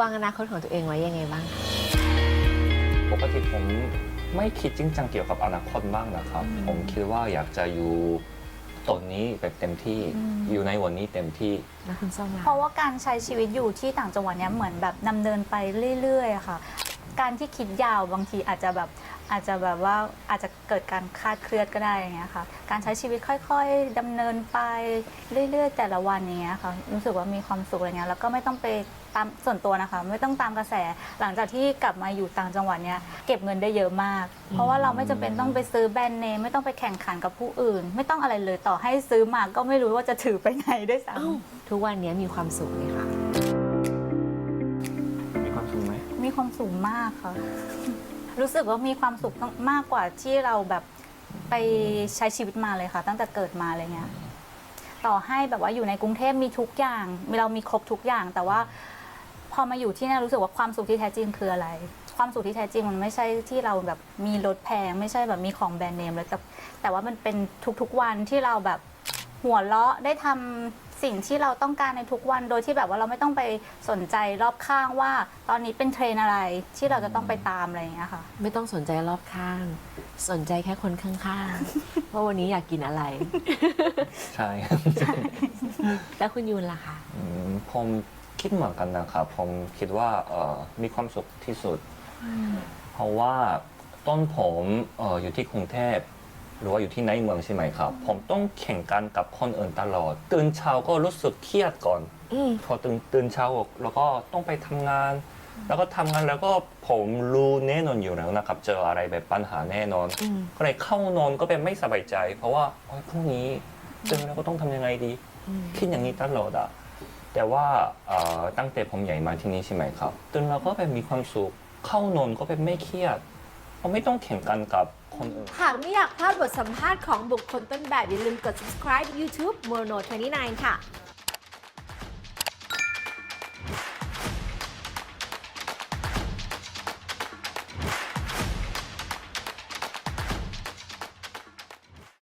วางอนาคตของตัวเองไว้ยังไงบ้างคะปกติผมไม่คิดจริงจังเกี่ยวกับอนาคตบ้างนะครับ ผมคิดว่าอยากจะอยู่ตอนนี้แบบเต็มที่อยู่ในวันนี้เต็มที่แล้วคุณส้มล่ะ เพราะว่าการใช้ชีวิตอยู่ที่ต่างจังหวัดเนี้ยเหมือนแบบดำเนินไปเรื่อยๆอะค่ะ การที่คิดยาวบางทีอาจจะแบบ อาจจะแบบว่าอาจจะเกิดการคลาดเคลื่อนก็ได้อย่างเงี้ยค่ะ การใช้ชีวิตค่อยๆดำเนินไปเรื่อยๆ แต่ละวันอย่างเงี้ยค่ะรู้สึกว่ามีความสุขอะไรเงี้ยแล้วก็ไม่ต้องไปตามส่วนตัวนะคะ ไม่ต้องตามกระแสหลังจากที่กลับมาอยู่ต่างจังหวัดเนี้ยเก็บเงินได้เยอะมาก เพราะว่าเราไม่จำเป็นต้องไปซื้อแบรนด์เนมไม่ต้องไปแข่งขันกับผู้อื่น ไม่ต้องอะไรเลยต่อให้ซื้อมาก็ไม่รู้ว่าจะถือไปไหนด้วยซ้ำ ทุกวันนี้มีความสุขไหมคะมีความสุขไหม มีความสุขมากค่ะ รู้สึกว่ามีความสุขมากกว่าที่เราแบบไปใช้ชีวิตมาเลยค่ะ ตั้งแต่เกิดมาอะไรเงี้ยต่อให้แบบว่าอยู่ในกรุงเทพมีทุกอย่างเรามีครบทุกอย่าง แต่ว่าพอมาอยู่ที่นี่รู้สึกว่าความสุขที่แท้จริงคืออะไร ความสุขที่แท้จริงมันไม่ใช่ที่เราแบบมีรถแพง ไม่ใช่แบบมีของแบรนด์เนมเลยแต่แต่ว่ามันเป็นทุกๆวันที่เราแบบหัวเราะได้ทำ สิ่งที่เราต้องการในทุกวันโดยที่แบบว่าเราไม่ต้องไปสนใจรอบข้างว่า ตอนนี้เป็นเทรนด์อะไรที่เราจะต้องไปตามอะไรอย่างเงี้ยค่ะ ไม่ต้องสนใจรอบข้าง สนใจแค่คนข้างๆ ว่าวันนี้อยากกินอะไร ใช่แล้วคุณยูนล่ะคะอืมผมคิดเหมือนกันนะครับ ผมคิดว่าเอ่อมีความสุขที่สุด เพราะว่าต้นผมเอ่ออยู่ที่กรุงเทพ หรือว่าอยู่ที่ในเมืองใช่ไหมครับ ผมต้องแข่งกันกับคนอื่นตลอด ตื่นเช้าก็รู้สึกเครียดก่อน อืม พอตื่นตื่นเช้าแล้วก็ต้องไปทำงาน แล้วก็ทำงานแล้วก็ผมรู้แน่นอนอยู่แล้วนะครับ เจออะไรแบบปัญหาแน่นอน อืม ก็เลยเข้านอนก็เป็นไม่สบายใจ เพราะว่าโอ๊ยพรุ่งนี้เจอแล้วก็ต้องทำยังไงดี อืม คิดอย่างนี้ตลอดอะแต่ว่าเอ่อตั้งแต่ผมใหญ่มาที่นี่ใช่ไหมครับตื่นแล้วก็เป็นมีความสุข เข้านอนก็เป็นไม่เครียด เพราไม่ต้องแข่งกันกับคนอื่น หากไม่อยากพลาดบทสัมภาษณ์ของบุคคลต้นแบบอย่าลืมกด subscribe YouTube Mono 29 ค่ะ